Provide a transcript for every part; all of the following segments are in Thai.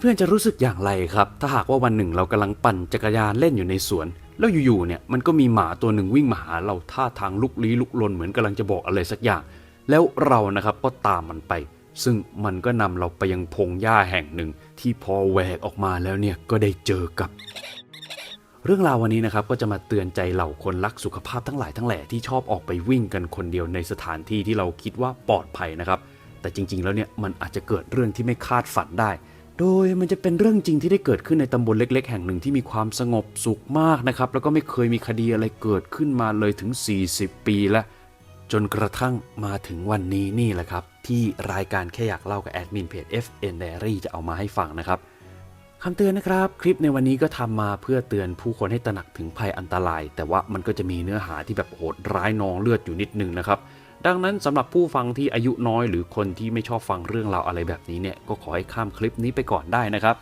เพื่อนๆจะรู้สึกอย่างไรครับ ถ้าหากว่าวันหนึ่งเรากำลังปั่นจักรยานเล่นอยู่ในสวน แล้วอยู่ๆเนี่ยมันก็มีหมาตัวหนึ่งวิ่งมาหาเราท่าทางลุกลี้ลุกลนเหมือนกำลังจะบอกอะไรสักอย่าง แล้วเรานะครับก็ตามมันไป ซึ่งมันก็นำเราไปยังพงหญ้าแห่งหนึ่ง ที่พอแหวกออกมาแล้วเนี่ยก็ได้เจอกับ เรื่องราววันนี้นะครับก็จะมาเตือนใจเหล่าคนรักสุขภาพทั้งหลายทั้งแหล่ที่ชอบออกไปวิ่งกันคนเดียวในสถานที่ที่เราคิดว่าปลอดภัยนะครับ แต่จริง ๆ แล้วเนี่ยมันอาจจะเกิดเรื่องที่ไม่คาดฝันได้ โดยมันจะเป็นเรื่องจริงที่ได้เกิดขึ้นในตำบลเล็ก ๆ แห่งหนึ่งที่มีความสงบสุขมากนะครับ แล้วก็ไม่เคยมีคดีอะไรเกิดขึ้นมาเลยถึง 40 ปีแล้ว จนกระทั่งมาถึงวันนี้นี่แหละครับ ที่รายการแค่อยากเล่ากับแอดมินเพจ FN Diary จะเอามาให้ฟังนะครับคำเตือนนะครับ คลิปในวันนี้ก็ทำมาเพื่อเตือนผู้คนให้ตระหนักถึงภัยอันตราย แต่ว่ามันก็จะมีเนื้อหาที่แบบโหดร้ายนองเลือดอยู่นิดนึงนะครับ ดังนั้นสำหรับผู้ฟังที่อายุน้อยหรือคนที่ไม่ชอบฟังเรื่องราวอะไรแบบนี้เนี่ยก็ขอให้ข้ามคลิปนี้ไปก่อนได้นะครับ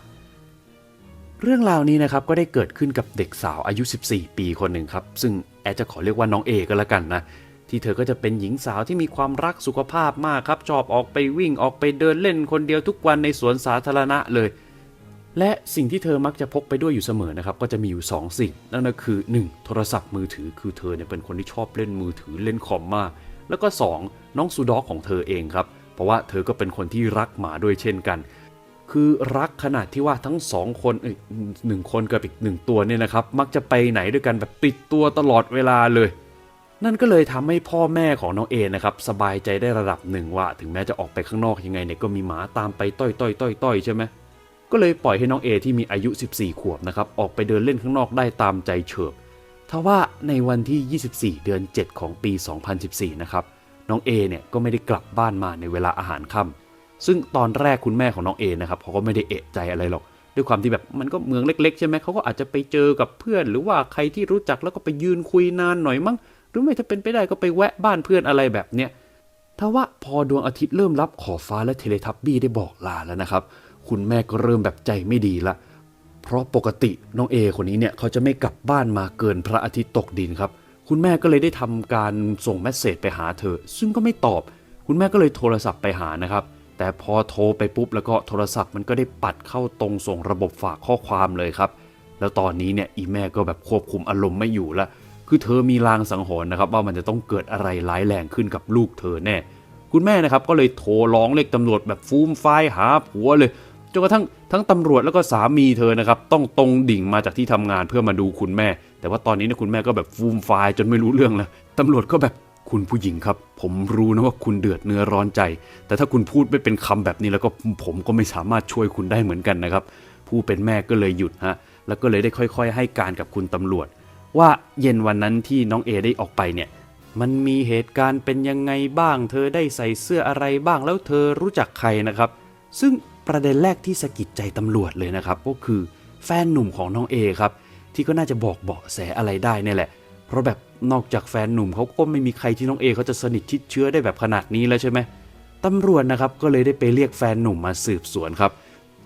เรื่องราวนี้นะครับก็ได้เกิดขึ้นกับเด็กสาวอายุ 14 ปีคนหนึ่งครับ ซึ่งแอดจะขอเรียกว่าน้องเอก็แล้วกันนะที่เธอก็จะเป็นหญิงสาวที่มีความรักสุขภาพมากครับชอบออกไปวิ่งออกไปเดินเล่นคนเดียวทุกวันในสวนสาธารณะเลย และสิ่งที่เธอมักจะพกไปด้วยอยู่เสมอนะครับก็จะมีอยู่ 2 สิ่ง นั่นก็คือ 1. โทรศัพท์มือถือคือเธอเนี่ยเป็นคนที่ชอบเล่นมือถือเล่นคอมมาก แล้วก็ 2. น้องซูด็อกของเธอเองครับ เพราะว่าเธอก็เป็นคนที่รักหมาด้วยเช่นกัน คือรักขนาดที่ว่าทั้งสองคนอ้ยหนึ่งคนกับอีกหนึ่งตัวเนี่ยนะครับ มักจะไปไหนด้วยกันแบบติดตัวตลอดเวลาเลย นั่นก็เลยทำให้พ่อแม่ของน้องเอนะครับสบายใจได้ระดับหนึ่งว่า ถึงแม้จะออกไปข้างนอกยังไงเนี่ยก็มีหมาตามไปต้อยต้อยต้อยต้อยใช่ไหมก็เลยปล่อยให้น้องเอที่มีอายุ 14 ขวบนะครับออกไปเดินเล่นข้างนอกได้ตามใจเฉิบ ทว่าในวันที่ 24 เดือน 7 ของปี 2014 นะครับ น้องเอเนี่ยก็ไม่ได้กลับบ้านมาในเวลาอาหารค่ำซึ่งตอนแรกคุณแม่ของน้องเอนะครับเขาก็ไม่ได้เอะใจอะไรหรอก ด้วยความที่แบบมันก็เมืองเล็ก ๆ ใช่ไหมเขาก็อาจจะไปเจอกับเพื่อน หรือว่าใครที่รู้จักแล้วก็ไปยืนคุยนานหน่อยมั้ง หรือไม่ถ้าเป็นไปได้ก็ไปแวะบ้านเพื่อนอะไรแบบเนี้ยทว่าพอดวงอาทิตย์เริ่มรับขอบฟ้าและเทเลทับบี้ได้บอกลาแล้วนะครับ คุณแม่ก็เริ่มแบบใจไม่ดีละ เพราะปกติน้องเอคนนี้เนี่ยเขาจะไม่กลับบ้านมาเกินพระอาทิตย์ตกดินครับ คุณแม่ก็เลยได้ทำการส่งเมสเซจไปหาเธอ ซึ่งก็ไม่ตอบ คุณแม่ก็เลยโทรศัพท์ไปหานะครับ แต่พอโทรไปปุ๊บแล้วก็โทรศัพท์มันก็ได้ปัดเข้าตรงส่งระบบฝากข้อความเลยครับ แล้วตอนนี้เนี่ยอีแม่ก็แบบควบคุมอารมณ์ไม่อยู่ละคือเธอมีลางสังหรณ์นะครับ ว่ามันจะต้องเกิดอะไรร้ายแรงขึ้นกับลูกเธอแน่ คุณแม่นะครับก็เลยโทรร้องเรียกตำรวจแบบฟูมไฟหาผัวเลย จนกระทั่งทั้งตำรวจแล้วก็สามีเธอนะครับ ต้องตรงดิ่งมาจากที่ทำงานเพื่อมาดูคุณแม่ แต่ว่าตอนนี้เนี่ยคุณแม่ก็แบบฟูมไฟายจนไม่รู้เรื่องแล้วตำรวจก็แบบคุณผู้หญิงครับ ผมรู้นะว่าคุณเดือดเนื้อร้อนใจ แต่ถ้าคุณพูดไม่เป็นคำแบบนี้แล้วก็ผมก็ไม่สามารถช่วยคุณได้เหมือนกันนะครับ ผู้เป็นแม่ก็เลยหยุดฮะแล้วก็เลยได้ค่อย ๆ ให้การกับคุณตำรวจ ว่าเย็นวันนั้นที่น้องเอได้ออกไปเนี่ยมันมีเหตุการณ์เป็นยังไงบ้าง เธอได้ใส่เสื้ออะไรบ้างแล้วเธอรู้จักใครนะครับ ซึ่ง ประเด็นแรกที่สะกิดใจตำรวจเลยนะครับ ก็คือแฟนหนุ่มของน้องเอครับ ที่ก็น่าจะบอกเบาะแสอะไรได้เนี่ยแหละ เพราะแบบนอกจากแฟนหนุ่มเขาก็ไม่มีใครที่น้องเอเขาจะสนิทชิดเชื้อได้แบบขนาดนี้แล้วใช่ไหมตำรวจนะครับก็เลยได้ไปเรียกแฟนหนุ่มมาสืบสวนครับ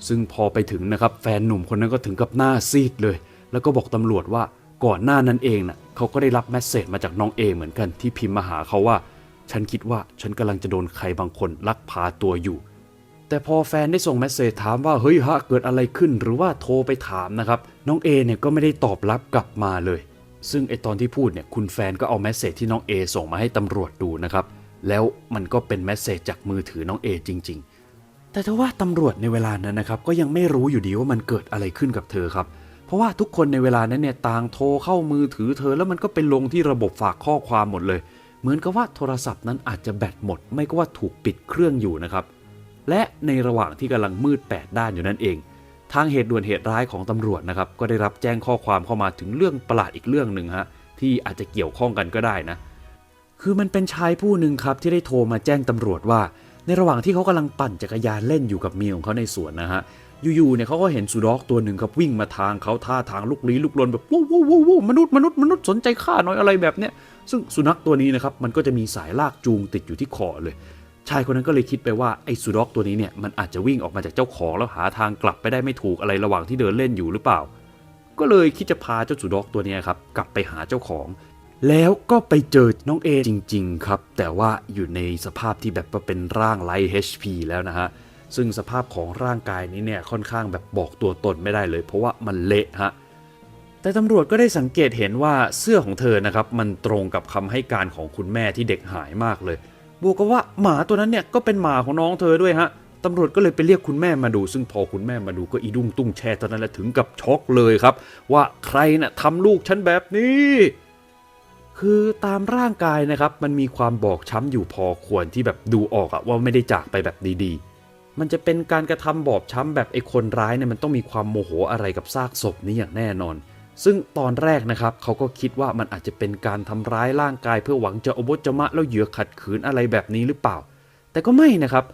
ซึ่งพอไปถึงนะครับแฟนหนุ่มคนนั้นก็ถึงกับหน้าซีดเลย แล้วก็บอกตำรวจว่าก่อนหน้านั้นเองน่ะเขาก็ได้รับแมสเซจมาจากน้องเอเหมือนกันที่พิมพ์มาหาเขาว่า ฉันคิดว่าฉันกำลังจะโดนใครบางคนลักพาตัวอยู่ แต่พอแฟนได้ส่งเมสเซจถามว่าเฮ้ยฮะเกิดอะไรขึ้นหรือว่าโทรไปถามนะครับ น้องเอเนี่ยก็ไม่ได้ตอบรับกลับมาเลย ซึ่งไอตอนที่พูดเนี่ยคุณแฟนก็เอาเมสเซจที่น้องเอส่งมาให้ตำรวจดูนะครับแล้วมันก็เป็นเมสเซจจากมือถือน้องเอจริง ๆ แต่ถ้าว่าตำรวจในเวลานั้นนะครับก็ยังไม่รู้อยู่ดีว่ามันเกิดอะไรขึ้นกับเธอครับ เพราะว่าทุกคนในเวลานั้นเนี่ยต่างโทรเข้ามือถือเธอแล้วมันก็ไปลงที่ระบบฝากข้อความหมดเลย เหมือนกับว่าโทรศัพท์นั้นอาจจะแบตหมด ไม่ก็ว่าถูกปิดเครื่องอยู่นะครับ และในระหว่างที่กำลังมืดแปดด้านอยู่นั่นเอง ทางเหตุด่วนเหตุร้ายของตำรวจนะครับก็ได้รับแจ้งข้อความเข้ามาถึงเรื่องประหลาดอีกเรื่องหนึ่งฮะที่อาจจะเกี่ยวข้องกันก็ได้นะ คือมันเป็นชายผู้หนึ่งครับที่ได้โทรมาแจ้งตำรวจว่า ในระหว่างที่เขากำลังปั่นจักรยานเล่นอยู่กับเมียของเขาในสวนนะฮะอยู่ๆเนี่ยเขาก็เห็นสุดอกตัวหนึ่งครับวิ่งมาทางเขาท่าทางลุกลี้ลุกลนแบบวู้วู้วู้วู้มนุษย์มนุษย์มนุษย์สนใจข้าหน่อยอะไรแบบเนี้ยซึ่งสุนัขตัวนี้นะครับมันก็จะมีสายลากจูงติดอยู่ที่คอเลย ชายคนนั้นก็เลยคิดไปว่าไอ้สุด็อกตัวนี้เนี่ยมันอาจจะวิ่งออกมาจากเจ้าของแล้วหาทางกลับไปได้ไม่ถูกอะไรระหว่างที่เดินเล่นอยู่หรือเปล่า ก็เลยคิดจะพาเจ้าสุด็อกตัวนี้ครับกลับไปหาเจ้าของ แล้วก็ไปเจอน้องเอจริง ๆ ครับ แต่ว่าอยู่ในสภาพที่แบบว่าเป็นร่างไร้ HP แล้วนะฮะซึ่งสภาพของร่างกายนี้เนี่ยค่อนข้างแบบบอกตัวตนไม่ได้เลย เพราะว่ามันเละฮะแต่ตำรวจก็ได้สังเกตเห็นว่าเสื้อของเธอนะครับมันตรงกับคำให้การของคุณแม่ที่เด็กหายมากเลย บวกกับว่าหมาตัวนั้นเนี่ยก็เป็นหมาของน้องเธอด้วยฮะตำรวจก็เลยไปเรียกคุณแม่มาดู ซึ่งพอคุณแม่มาดูก็อีดุ้งตุ้งแช่ตอนนั้นแหละถึงกับช็อกเลยครับ ว่าใครน่ะทำลูกฉันแบบนี้คือตามร่างกายนะครับ มันมีความบอบช้ำอยู่พอควรที่แบบดูออกอะว่าไม่ได้จากไปแบบดีๆ มันจะเป็นการกระทำบอบช้ำแบบไอ้คนร้ายเนี่ยมันต้องมีความโมโหอะไรกับซากศพนี้อย่างแน่นอน ซึ่งตอนแรกนะครับเขาก็คิดว่ามันอาจจะเป็นการทำร้ายร่างกายเพื่อหวังจะอบจมะแล้วเหยื่อขัดขืนอะไรแบบนี้หรือเปล่า แต่ก็ไม่นะครับ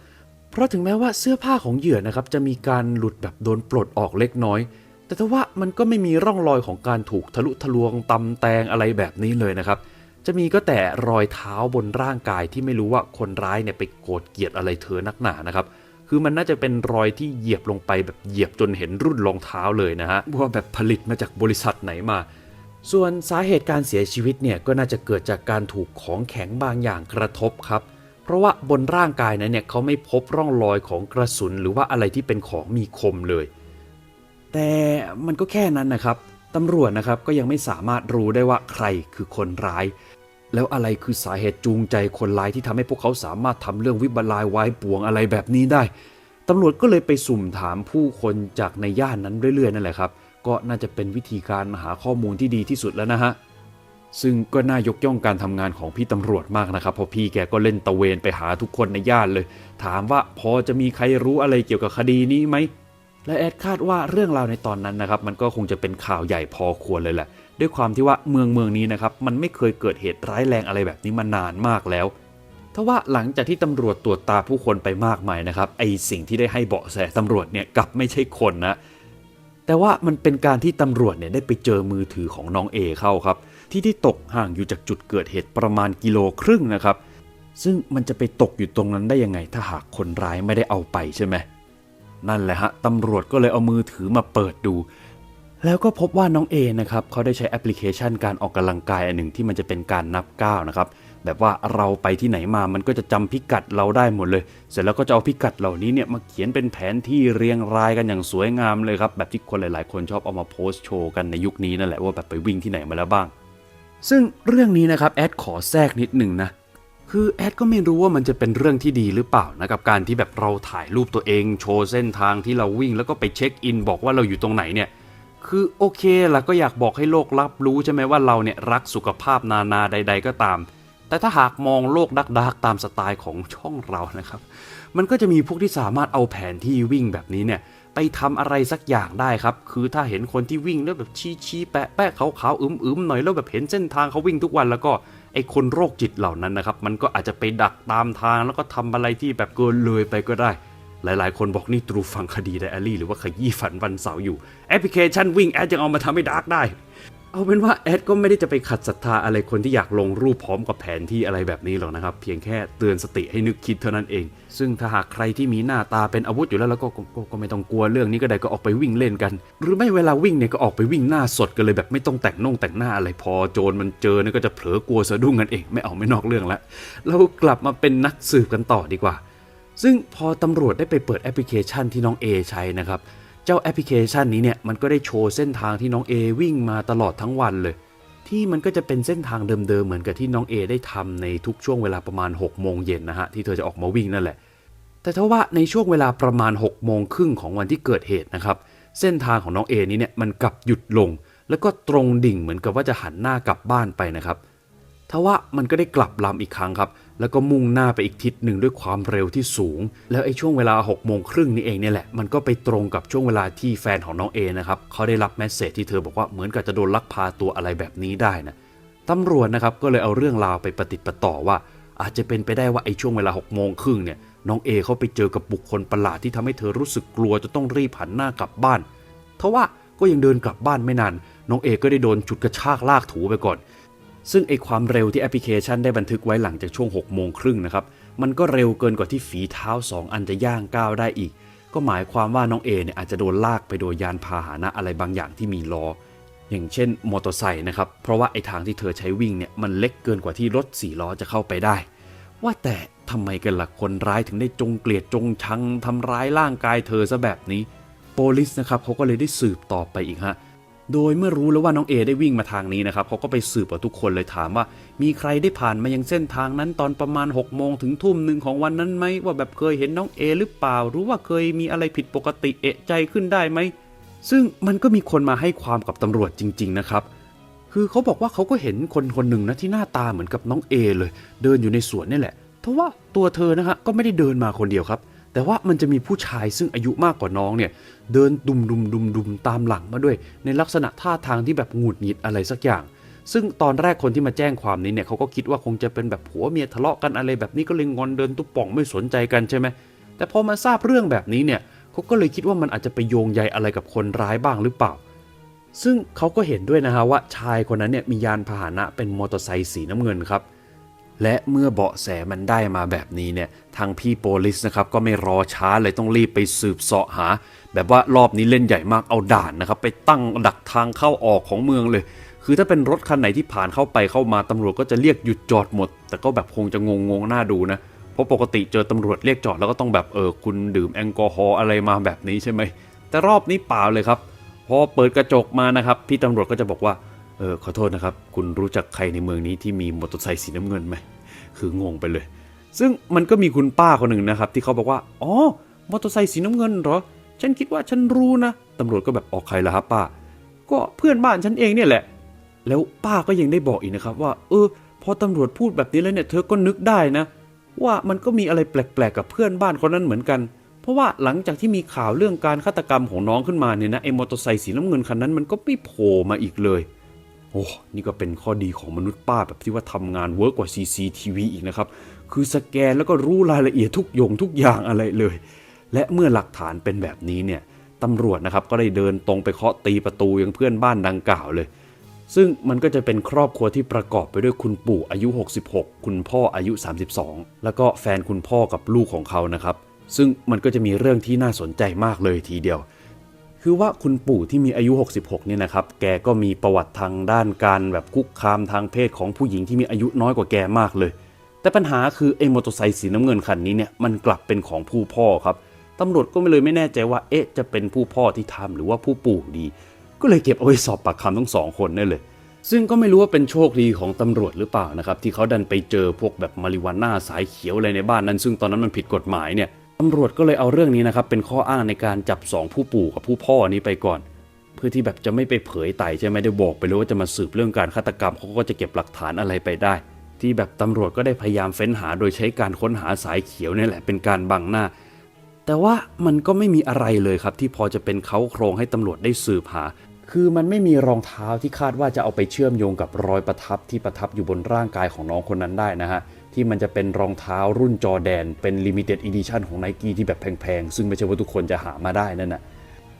เพราะถึงแม้ว่าเสื้อผ้าของเหยื่อนะครับจะมีการหลุดแบบโดนปลดออกเล็กน้อย แต่ถ้าว่ามันก็ไม่มีร่องรอยของการถูกทะลุทะลวงตำแตงอะไรแบบนี้เลยนะครับ จะมีก็แต่รอยเท้าบนร่างกายที่ไม่รู้ว่าคนร้ายเนี่ยไปโกรธเกลียดอะไรเธอนักหนานะครับ คือมันน่าจะเป็นรอยที่เหยียบลงไปแบบเหยียบจนเห็นรุ่นรองเท้าเลยนะฮะว่าแบบผลิตมาจากบริษัทไหนมา ส่วนสาเหตุการเสียชีวิตเนี่ยก็น่าจะเกิดจากการถูกของแข็งบางอย่างกระทบครับ เพราะว่าบนร่างกายนั้นเนี่ยเขาไม่พบร่องรอยของกระสุนหรือว่าอะไรที่เป็นของมีคมเลย แต่มันก็แค่นั้นนะครับตำรวจนะครับก็ยังไม่สามารถรู้ได้ว่าใครคือคนร้าย แล้วอะไรคือสาเหตุจูงใจคนร้ายที่ทำให้พวกเขาสามารถทำเรื่องวิบลายวายป่วงอะไรแบบนี้ได้ตำรวจก็เลยไปสุ่มถามผู้คนจากในย่านนั้นเรื่อยๆนั่นแหละครับ ก็น่าจะเป็นวิธีการหาข้อมูลที่ดีที่สุดแล้วนะฮะซึ่งก็น่ายกย่องการทำงานของพี่ตำรวจมากนะครับ เพราะพี่แกก็เล่นตะเวนไปหาทุกคนในย่านเลย ถามว่าพอจะมีใครรู้อะไรเกี่ยวกับคดีนี้ไหมและแอดคาดว่าเรื่องราวในตอนนั้นนะครับ มันก็คงจะเป็นข่าวใหญ่พอควรเลยแหละ ด้วยความที่ว่าเมืองเมืองนี้นะครับมันไม่เคยเกิดเหตุร้ายแรงอะไรแบบนี้มานานมากแล้วทว่าหลังจากที่ตำรวจตรวจตาผู้คนไปมากมายนะครับไอสิ่งที่ได้ให้เบาะแสตำรวจเนี่ยกลับไม่ใช่คนนะแต่ว่ามันเป็นการที่ตำรวจเนี่ยได้ไปเจอมือถือของน้องเอเข้าครับ ที่ที่ตกห่างอยู่จากจุดเกิดเหตุประมาณกิโลครึ่งนะครับ ซึ่งมันจะไปตกอยู่ตรงนั้นได้ยังไง ถ้าหากคนร้ายไม่ได้เอาไปใช่ไหมนั่นแหละฮะตำรวจก็เลยเอามือถือมาเปิดดู แล้วก็พบว่าน้องเอนะครับเขาได้ใช้แอปพลิเคชันการออกกำลังกายอันหนึ่งที่มันจะเป็นการนับก้าวนะครับแบบว่าเราไปที่ไหนมามันก็จะจำพิกัดเราได้หมดเลย เสร็จแล้วก็จะเอาพิกัดเหล่านี้เนี่ยมาเขียนเป็นแผนที่เรียงรายกันอย่างสวยงามเลยครับแบบที่คนหลาย ๆ คนชอบเอามาโพสต์โชว์กันในยุคนี้นั่นแหละว่าแบบไปวิ่งที่ไหนมาแล้วบ้าง ซึ่งเรื่องนี้นะครับแอดขอแทรกนิดหนึ่งนะคือแอดก็ไม่รู้ว่ามันจะเป็นเรื่องที่ดีหรือเปล่านะกับการที่แบบเราถ่ายรูปตัวเองโชว์เส้นทางที่เราวิ่งแล้วก็ไปเช็คอินบอกว่าเราอยู่ตรงไหนเนี่ย คือโอเคล่ะก็อยากบอกให้โลกรับรู้ใช่ไหมว่าเราเนี่ยรักสุขภาพนานาใด ๆ ก็ตาม แต่ถ้าหากมองโลกดักดักตามสไตล์ของช่องเรานะครับ มันก็จะมีพวกที่สามารถเอาแผนที่วิ่งแบบนี้เนี่ยไปทำอะไรสักอย่างได้ครับ คือถ้าเห็นคนที่วิ่งแล้วแบบชี้ชี้แปะแปะขาวขาวๆอึมอึมๆหน่อยแล้วแบบเห็นเส้นทางเขาวิ่งทุกวันแล้วก็ไอคนโรคจิตเหล่านั้นนะครับ มันก็อาจจะไปดักตามทางแล้วก็ทำอะไรที่แบบเกินเลยไปก็ได้ หลายๆ คนบอกนี่ตรูฟังคดีไดอารี่หรือว่าขยี้ฝันวันเสาร์อยู่ แอปพลิเคชันวิ่งแอดยังเอามาทำให้ดาร์กได้ เอาเป็นว่าแอดก็ไม่ได้จะไปขัดศรัทธาอะไรคนที่อยากลงรูปพร้อมกับแผนที่อะไรแบบนี้หรอกนะครับ เพียงแค่เตือนสติให้นึกคิดเท่านั้นเอง ซึ่งถ้าหากใครที่มีหน้าตาเป็นอาวุธอยู่แล้วแล้วก็ก็ก็ก็ไม่ต้องกลัวเรื่องนี้ก็ได้ก็ออกไปวิ่งเล่นกัน หรือไม่เวลาวิ่งเนี่ยก็ออกไปวิ่งหน้าสดกันเลยแบบไม่ต้องแต่งน่งแต่งหน้าอะไรพอโจรมันเจอเนี่ยก็จะเผลอกลัวสะดุ้งกันเอง ไม่เอาไม่นอกเรื่องละเรากลับมาเป็นนักสืบกันต่อดีกว่า ซึ่งพอตำรวจได้ไปเปิดแอปพลิเคชันที่น้องเอใช้นะครับ เจ้าแอปพลิเคชันนี้เนี่ยมันก็ได้โชว์เส้นทางที่น้องเอวิ่งมาตลอดทั้งวันเลย ที่มันก็จะเป็นเส้นทางเดิมๆเหมือนกับที่น้องเอได้ทำในทุกช่วงเวลาประมาณ6โมงเย็นนะฮะที่เธอจะออกมาวิ่งนั่นแหละ แต่ถ้าว่าในช่วงเวลาประมาณ6โมงครึ่งของวันที่เกิดเหตุนะครับเส้นทางของน้องเอนี้เนี่ยมันกลับหยุดลง แล้วก็ตรงดิ่งเหมือนกับว่าจะหันหน้ากลับบ้านไปนะครับ ทว่ามันก็ได้กลับลำอีกครั้งครับ แล้วก็มุ่งหน้าไปอีกทิศหนึ่งด้วยความเร็วที่สูง แล้วไอ้ช่วงเวลา6โมงครึ่งนี่เองเนี่ยแหละ มันก็ไปตรงกับช่วงเวลาที่แฟนของน้องเอนะครับเขาได้รับแมสเซจที่เธอบอกว่าเหมือนกับจะโดนลักพาตัวอะไรแบบนี้ได้นะตำรวจนะครับก็เลยเอาเรื่องราวไปประติดประต่อว่า อาจจะเป็นไปได้ว่าไอ้ช่วงเวลา6โมงครึ่งเนี่ยน้องเอเขาไปเจอกับบุคคลประหลาดที่ทำให้เธอรู้สึกกลัวจะต้องรีบหันหน้ากลับบ้านทว่าก็ยังเดินกลับบ้านไม่นานน้องเอก็ได้โดนจุดกระชากลากถูไปก่อน ซึ่งไอความเร็วที่แอปพลิเคชันได้บันทึกไว้หลังจากช่วง 6 โมงครึ่งนะครับ มันก็เร็วเกินกว่าที่ฝีเท้า 2 อันจะย่างก้าวได้อีก ก็หมายความว่าน้องเอเนี่ยอาจจะโดนลากไปโดยยานพาหนะอะไรบางอย่างที่มีล้อ อย่างเช่นมอเตอร์ไซค์นะครับ เพราะว่าไอทางที่เธอใช้วิ่งเนี่ยมันเล็กเกินกว่าที่รถสี่ล้อจะเข้าไปได้ ว่าแต่ทำไมกันล่ะคนร้ายถึงได้จงเกลียดจงชังทำร้ายร่างกายเธอซะแบบนี้ โปลิสนะครับเขาก็เลยได้สืบต่อไปอีกฮะ โดยเมื่อรู้แล้วว่าน้องเอได้วิ่งมาทางนี้นะครับเขาก็ไปสืบกับทุกคนเลยถามว่า มีใครได้ผ่านมายังเส้นทางนั้นตอนประมาณ6กโมงถึงทุ่มหนึ่งของวันนั้นไหมว่าแบบเคยเห็นน้องเอหรือเปล่ารือว่าเคยมีอะไรผิดปกติเอะใจขึ้นได้ไหมซึ่งมันก็มีคนมาให้ความกับตำรวจจริง ๆ นะครับคือเขาบอกว่าเขาก็เห็นคนคนหนึ่งนะที่หน้าตาเหมือนกับน้องเอเลย เดินอยู่ในสวนนี่แหละทว่าตัวเธอนะฮะก็ไม่ได้เดินมาคนเดียวครับ แต่ว่ามันจะมีผู้ชายซึ่งอายุมากกว่าน้องเนี่ยเดินดุมดุมดุมดุมตามหลังมาด้วย ในลักษณะท่าทางที่แบบหงุดหงิดอะไรสักอย่าง ซึ่งตอนแรกคนที่มาแจ้งความนี้เนี่ยเขาก็คิดว่าคงจะเป็นแบบผัวเมียทะเลาะกันอะไรแบบนี้ก็เลยงอนเดินตุ๊บป่องไม่สนใจกันใช่ไหมแต่พอมาทราบเรื่องแบบนี้เนี่ยเขาก็เลยคิดว่ามันอาจจะไปโยงใยอะไรกับคนร้ายบ้างหรือเปล่า ซึ่งเขาก็เห็นด้วยนะฮะว่าชายคนนั้นเนี่ยมียานพาหนะเป็นมอเตอร์ไซค์สีน้ำเงินครับ และเมื่อเบาะแสมันได้มาแบบนี้เนี่ยทางพี่โปลิสนะครับก็ไม่รอช้าเลยต้องรีบไปสืบเสาะหา แบบว่ารอบนี้เล่นใหญ่มากเอาด่านนะครับ ไปตั้งดักทางเข้าออกของเมืองเลย คือถ้าเป็นรถคันไหนที่ผ่านเข้าไปเข้ามาตำรวจก็จะเรียกหยุดจอดหมด แต่ก็แบบคงจะงงงๆหน้าดูนะเพราะปกติเจอตำรวจเรียกจอดแล้วก็ต้องแบบเออคุณดื่มแอลกอฮอล์อะไรมาแบบนี้ใช่ไหมแต่รอบนี้เปล่าเลยครับพอเปิดกระจกมานะครับพี่ตำรวจก็จะบอกว่า เออขอโทษนะครับ คุณรู้จักใครในเมืองนี้ที่มีมอเตอร์ไซค์สีน้ำเงินไหมคืองงไปเลย ซึ่งมันก็มีคุณป้าคนหนึ่งนะครับ ที่เขาบอกว่าอ๋อมอเตอร์ไซค์สีน้ำเงินเหรอ ฉันคิดว่าฉันรู้นะตำรวจก็แบบออกใครล่ะครับป้า ก็เพื่อนบ้านฉันเองเนี่ยแหละ แล้วป้าก็ยังได้บอกอีกนะครับ ว่า เออ พอตำรวจพูดแบบนี้แล้วเนี่ยเธอก็นึกได้นะ ว่ามันก็มีอะไรแปลกๆกับเพื่อนบ้านคนนั้นเหมือนกัน เพราะว่าหลังจากที่มีข่าวเรื่องการฆาตกรรมของน้องขึ้นมาเนี่ยนะไอ้มอเตอร์ไซค์สีน้ำเงินคันนั้นมันก็ไม่โผล่มาอีกเลย โอ้นี่ก็เป็นข้อดีของมนุษย์ป้าแบบที่ว่าทำงานเวิร์กกว่า CCTV อีกนะครับ คือสแกนแล้วก็รู้รายละเอียดทุกยงทุกอย่างอะไรเลย และเมื่อหลักฐานเป็นแบบนี้เนี่ยตำรวจนะครับก็ได้เดินตรงไปเคาะตีประตูยังเพื่อนบ้านดังกล่าวเลย ซึ่งมันก็จะเป็นครอบครัวที่ประกอบไปด้วยคุณปู่อายุ 66 คุณพ่ออายุ 32 แล้วก็แฟนคุณพ่อกับลูกของเขานะครับ ซึ่งมันก็จะมีเรื่องที่น่าสนใจมากเลยทีเดียว คือว่าคุณปู่ที่มีอายุ 66 เนี่ยนะครับ แกก็มีประวัติทางด้านการแบบคุกคามทางเพศของผู้หญิงที่มีอายุน้อยกว่าแกมากเลย แต่ปัญหาคือไอ้มอเตอร์ไซค์สีน้ำเงินคันนี้เนี่ยมันกลับเป็นของผู้พ่อครับตำรวจก็ไม่เลยไม่แน่ใจว่าเอ๊ะจะเป็นผู้พ่อที่ทำหรือว่าผู้ปู่ดี ก็เลยเก็บเอาไว้สอบปากคำทั้งสองคนนี่เลย ซึ่งก็ไม่รู้ว่าเป็นโชคดีของตำรวจหรือเปล่านะครับที่เขาดันไปเจอพวกแบบมาริวาน่าสายเขียวอะไรในบ้านนั้น ซึ่งตอนนั้นมันผิดกฎหมายเนี่ย ตำรวจก็เลยเอาเรื่องนี้นะครับเป็นข้ออ้างในการจับสองผู้ปู่กับผู้พ่อนี้ไปก่อน เพื่อที่แบบจะไม่ไปเผยไต่ใช่ไหมได้บอกไปเลยว่าจะมาสืบเรื่องการฆาตกรรมเขาก็จะเก็บหลักฐานอะไรไปได้ ที่แบบตำรวจก็ได้พยายามเฟ้นหาโดยใช้การค้นหาสายเขียวนี่แหละเป็นการบังหน้า แต่ว่ามันก็ไม่มีอะไรเลยครับ ที่พอจะเป็นเขาโครงให้ตำรวจได้สืบหา คือมันไม่มีรองเท้าที่คาดว่าจะเอาไปเชื่อมโยงกับรอยประทับที่ประทับอยู่บนร่างกายของน้องคนนั้นได้นะฮะ ที่มันจะเป็นรองเท้ารุ่นจอแดน เป็น limited edition ของ n i กี้ที่แบบแพงๆ ซึ่งไม่ใช่ว่าทุกคนจะหามาได้นั่นนะ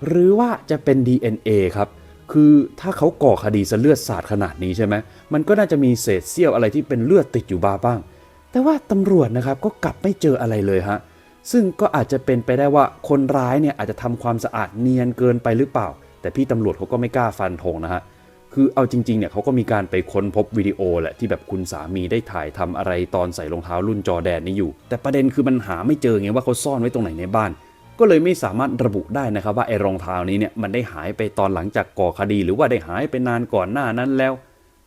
หรือว่าจะเป็น DNA ครับ คือถ้าเขาก่อคดีซะเลือดสาดขนาดนี้ใช่ไหมมันก็น่าจะมีเศษเสี้ยวอะไรที่เป็นเลือดติดอยู่บ้าบ้าง แต่ว่าตำรวจนะครับก็กลับไม่เจออะไรเลยฮะซึ่งก็อาจจะเป็นไปได้ว่าคนร้ายเนี่ยอาจจะทำความสะอาดเนียนเกินไปหรือเปล่า แต่พี่ตำรวจเขาก็ไม่กล้าฟันธงนะฮะ คือเอาจริงๆเนี่ยเขาก็มีการไปค้นพบวิดีโอแหละที่แบบคุณสามีได้ถ่ายทำอะไรตอนใส่รองเท้ารุ่นจอแดนนี้อยู่ แต่ประเด็นคือมันหาไม่เจอไงว่าเขาซ่อนไว้ตรงไหนในบ้าน ก็เลยไม่สามารถระบุได้นะครับว่าไอ้รองเท้านี้เนี่ยมันได้หายไปตอนหลังจากก่อคดี หรือว่าได้หายไปนานก่อนหน้านั้นแล้ว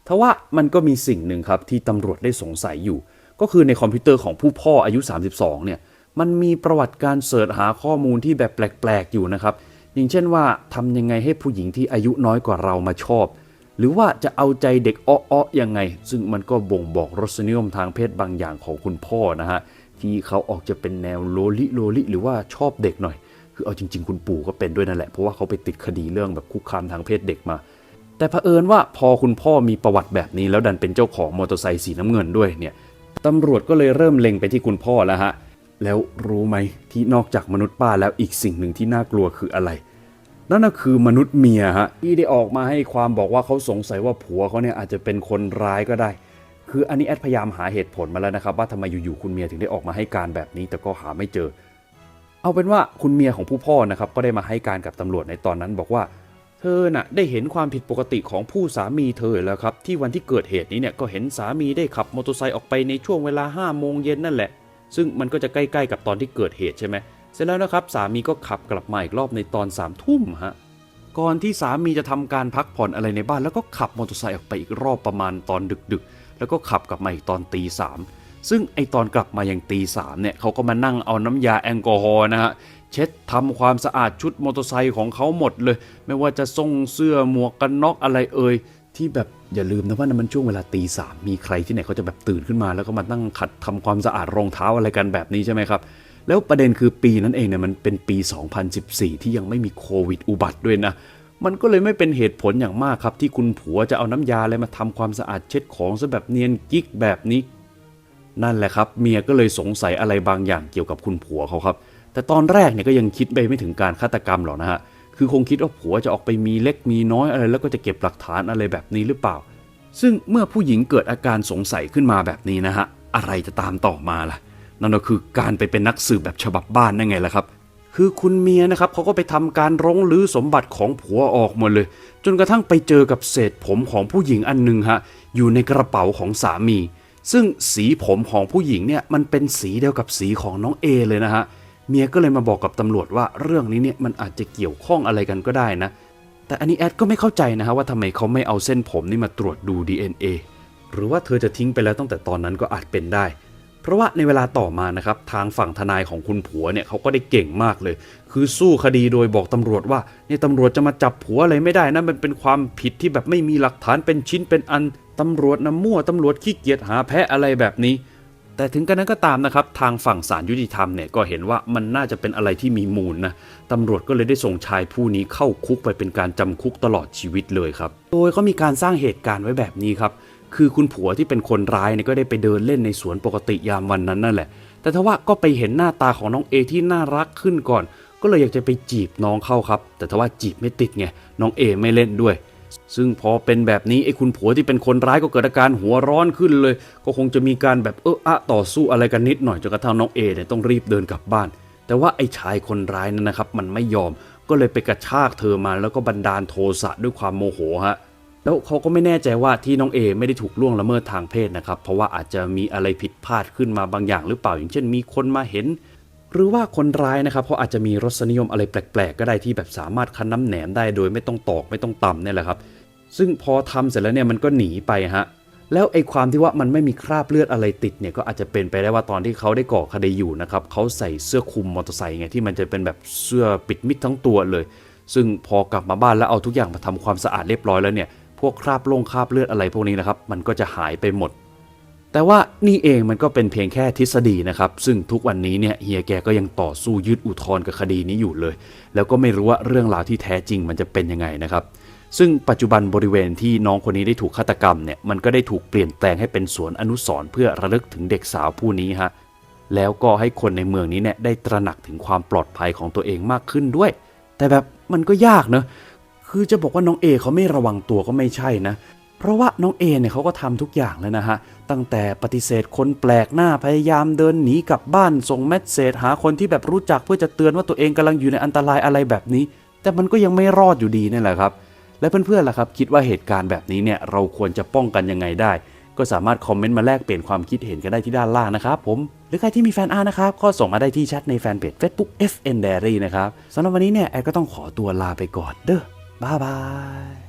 ทว่ามันก็มีสิ่งหนึ่งครับที่ตำรวจได้สงสัยอยู่ ก็คือในคอมพิวเตอร์ของผู้พ่ออายุ 32 เนี่ยมันมีประวัติการเสิร์ชหาข้อมูลที่แบบแปลกๆอยู่นะครับอย่างเช่นว่าทำยังไงให้ผู้หญิงที่อายุน้อยกว่าเรามาชอบ หรือว่าจะเอาใจเด็กอ้อๆยังไง ซึ่งมันก็บ่งบอกรสนิยมทางเพศบางอย่างของคุณพ่อนะฮะที่เขาออกจะเป็นแนวโลลิโลลิหรือว่าชอบเด็กหน่อย คือเอาจริง ๆ คุณปู่ก็เป็นด้วยนั่นแหละ เพราะว่าเขาไปติดคดีเรื่องแบบคุกคามทางเพศเด็กมา แต่เผอิญว่าพอคุณพ่อมีประวัติแบบนี้ แล้วดันเป็นเจ้าของมอเตอร์ไซค์สีน้ำเงินด้วยเนี่ยตำรวจก็เลยเริ่มเล็งไปที่คุณพ่อแล้วฮะแล้วรู้ไหมที่นอกจากมนุษย์ป้าแล้วอีกสิ่งหนึ่งที่น่ากลัวคืออะไร นั่นก็คือมนุษย์เมียฮะที่ได้ออกมาให้ความบอกว่าเขาสงสัยว่าผัวเขาเนี่ยอาจจะเป็นคนร้ายก็ได้ คืออันนี้แอดพยายามหาเหตุผลมาแล้วนะครับ ว่าทำไมอยู่ๆคุณเมียถึงได้ออกมาให้การแบบนี้แต่ก็หาไม่เจอ เอาเป็นว่าคุณเมียของผู้พ่อนะครับก็ได้มาให้การกับตำรวจในตอนนั้นบอกว่า เธอน่ะได้เห็นความผิดปกติของผู้สามีเธอแล้วครับที่วันที่เกิดเหตุนี้เนี่ยก็เห็นสามีได้ขับมอเตอร์ไซค์ออกไปในช่วงเวลา5โมงเย็นนั่นแหละซึ่งมันก็จะใกล้ๆกับตอนที่เกิดเหตุใช่ไหมเเสร็จแล้วนะครับสามีก็ขับกลับมาอีกรอบในตอนสามทุ่มฮะก่อนที่สามีจะทำการพักผ่อนอะไรในบ้าน แล้วก็ขับมอเตอร์ไซค์ออกไปอีกรอบประมาณตอนดึกๆ แล้วก็ขับกลับมาอีกตอนตีสามซึ่งไอตอนกลับมาอย่างตีสามเนี่ยเขาก็มานั่งเอาน้ำยาแอลกอฮอล์นะฮะเช็ดทำความสะอาดชุดมอเตอร์ไซค์ของเขาหมดเลย ไม่ว่าจะส่งเสื้อหมวกกันน็อกอะไรเอ่ยที่แบบอย่าลืมนะว่านั่นมันช่วงเวลาตีสามมีใครที่ไหนเขาจะแบบตื่นขึ้นมา แล้วก็มานั่งขัดทำความสะอาดรองเท้าอะไรกันแบบนี้ใช่ไหมครับ แล้วประเด็นคือปีนั้นเองเนี่ยมันเป็นปี 2014 ที่ยังไม่มีโควิดอุบัติด้วยนะ มันก็เลยไม่เป็นเหตุผลอย่างมากครับ ที่คุณผัวจะเอาน้ำยาอะไรมาทำความสะอาดเช็ดของซะแบบเนียนกิ๊กแบบนี้ นั่นแหละครับ เมียก็เลยสงสัยอะไรบางอย่างเกี่ยวกับคุณผัวเขาครับ แต่ตอนแรกเนี่ยก็ยังคิดไปไม่ถึงการฆาตกรรมหรอกนะฮะคือคงคิดว่าผัวจะออกไปมีเล็กมีน้อยอะไร แล้วก็จะเก็บหลักฐานอะไรแบบนี้หรือเปล่า ซึ่งเมื่อผู้หญิงเกิดอาการสงสัยขึ้นมาแบบนี้นะฮะอะไรจะตามต่อมาล่ะ นั่นก็คือการไปเป็นนักสืบแบบฉบับบ้านนั่นไงล่ะครับ คือคุณเมียนะครับเขาก็ไปทำการร้องลื้อสมบัติของผัวออกหมดเลย จนกระทั่งไปเจอกับเศษผมของผู้หญิงอันหนึ่งฮะอยู่ในกระเป๋าของสามี ซึ่งสีผมของผู้หญิงเนี่ยมันเป็นสีเดียวกับสีของน้องเอเลยนะฮะเมียก็เลยมาบอกกับตำรวจว่าเรื่องนี้เนี่ยมันอาจจะเกี่ยวข้องอะไรกันก็ได้นะ แต่อันนี้แอดก็ไม่เข้าใจนะฮะว่าทำไมเขาไม่เอาเส้นผมนี่มาตรวจดู DNA หรือว่าเธอจะทิ้งไปแล้วตั้งแต่ตอนนั้นก็อาจเป็นได้ เพราะว่าในเวลาต่อมานะครับทางฝั่งทนายของคุณผัวเนี่ยเขาก็ได้เก่งมากเลย คือสู้คดีโดยบอกตำรวจว่าเนี่ยตำรวจจะมาจับผัวอะไรไม่ได้นะมันเป็นความผิดที่แบบไม่มีหลักฐานเป็นชิ้นเป็นอันตำรวจนะมั่วตำรวจขี้เกียจหาแพะอะไรแบบนี้ แต่ถึงกระนั้นก็ตามนะครับ ทางฝั่งศาลยุติธรรมเนี่ยก็เห็นว่ามันน่าจะเป็นอะไรที่มีมูลนะตำรวจก็เลยได้ส่งชายผู้นี้เข้าคุกไปเป็นการจำคุกตลอดชีวิตเลยครับ โดยเขามีการสร้างเหตุการณ์ไว้แบบนี้ครับ คือคุณผัวที่เป็นคนร้ายเนี่ยก็ได้ไปเดินเล่นในสวนปกติยามวันนั้นนั่นแหละ แต่ทว่าก็ไปเห็นหน้าตาของน้องเอที่น่ารักขึ้นก่อน ก็เลยอยากจะไปจีบน้องเข้าครับ แต่ทว่าจีบไม่ติดไงน้องเอไม่เล่นด้วย ซึ่งพอเป็นแบบนี้ไอ้คุณผัวที่เป็นคนร้ายก็เกิดอาการหัวร้อนขึ้นเลย ก็คงจะมีการแบบเอออะต่อสู้อะไรกันนิดหน่อยจนกระทั่งน้องเอเนี่ยต้องรีบเดินกลับบ้าน แต่ว่าไอ้ชายคนร้ายนั้นนะครับ มันไม่ยอมก็เลยไปกระชากเธอมาแล้วก็บันดาลโทสะด้วยความโมโหฮะ แล้วเขาก็ไม่แน่ใจว่าที่น้องเอไม่ได้ถูกล่วงละเมิดทางเพศนะครับ เพราะว่าอาจจะมีอะไรผิดพลาดขึ้นมาบางอย่างหรือเปล่า อย่างเช่น มีคนมาเห็น หรือว่าคนร้ายนะครับเขาอาจจะมีรสนิยมอะไรแปลกๆ ก็ได้ที่แบบสามารถคั้นน้ำแหนมได้โดยไม่ต้องตอกไม่ต้องตำเนี่ยแหละครับ ซึ่งพอทำเสร็จแล้วเนี่ยมันก็หนีไปฮะแล้วไอ้ความที่ว่ามันไม่มีคราบเลือดอะไรติดเนี่ยก็อาจจะเป็นไปได้ว่าตอนที่เขาได้ก่อคดีอยู่นะครับเขาใส่เสื้อคลุมมอเตอร์ไซค์ไงที่มันจะเป็นแบบเสื้อปิดมิดทั้งตัวเลย ซึ่งพอกลับมาบ้านแล้วเอาทุกอย่างมาทำความสะอาดเรียบร้อยแล้วเนี่ย วกคราบลงคราบเลือดอะไรพวกนี้นะครับ มันก็จะหายไปหมด แต่ว่านี่เองมันก็เป็นเพียงแค่ทฤษฎีนะครับ ซึ่งทุกวันนี้เนี่ยเฮียแกก็ยังต่อสู้ยืดอุทธรณ์กับคดีนี้อยู่เลย แล้วก็ไม่รู้ว่าเรื่องราวที่แท้จริงมันจะเป็นยังไงนะครับซึ่งปัจจุบันบริเวณที่น้องคนนี้ได้ถูกฆาตกรรมเนี่ยมันก็ได้ถูกเปลี่ยนแปลงให้เป็นสวนอนุสร์เพื่อระลึกถึงเด็กสาวผู้นี้ฮะแล้วก็ให้คนในเมืองนี้เนี่ยได้ตระหนักถึงความปลอดภัยของตัวเองมากขึ้นด้วย แต่แบบมันก็ยากเนอะ คือจะบอกว่าน้องเอเขาไม่ระวังตัวก็ไม่ใช่นะ เพราะว่าน้องเอเนี่ยเขาก็ทำทุกอย่างแล้วนะฮะ ตั้งแต่ปฏิเสธคนแปลกหน้าพยายามเดินหนีกลับบ้านส่งเมสเซจหาคนที่แบบรู้จักเพื่อจะเตือนว่าตัวเองกำลังอยู่ในอันตรายอะไรแบบนี้ แต่มันก็ยังไม่รอดอยู่ดีนี่แหละครับ และเพื่อนๆล่ะครับ คิดว่าเหตุการณ์แบบนี้เนี่ยเราควรจะป้องกันยังไงได้ก็สามารถคอมเมนต์มาแลกเปลี่ยนความคิดเห็นกันได้ที่ด้านล่างนะครับผม หรือใครที่มีแฟนอาร์นะครับ ก็ส่งมาได้ที่แชทในแฟนเพจ Facebook FN Diary นะครับสำหรับวันนี้เนี่ยแอดก็ต้องขอตัวลาไปก่อนเด้อ บ๊ายบาย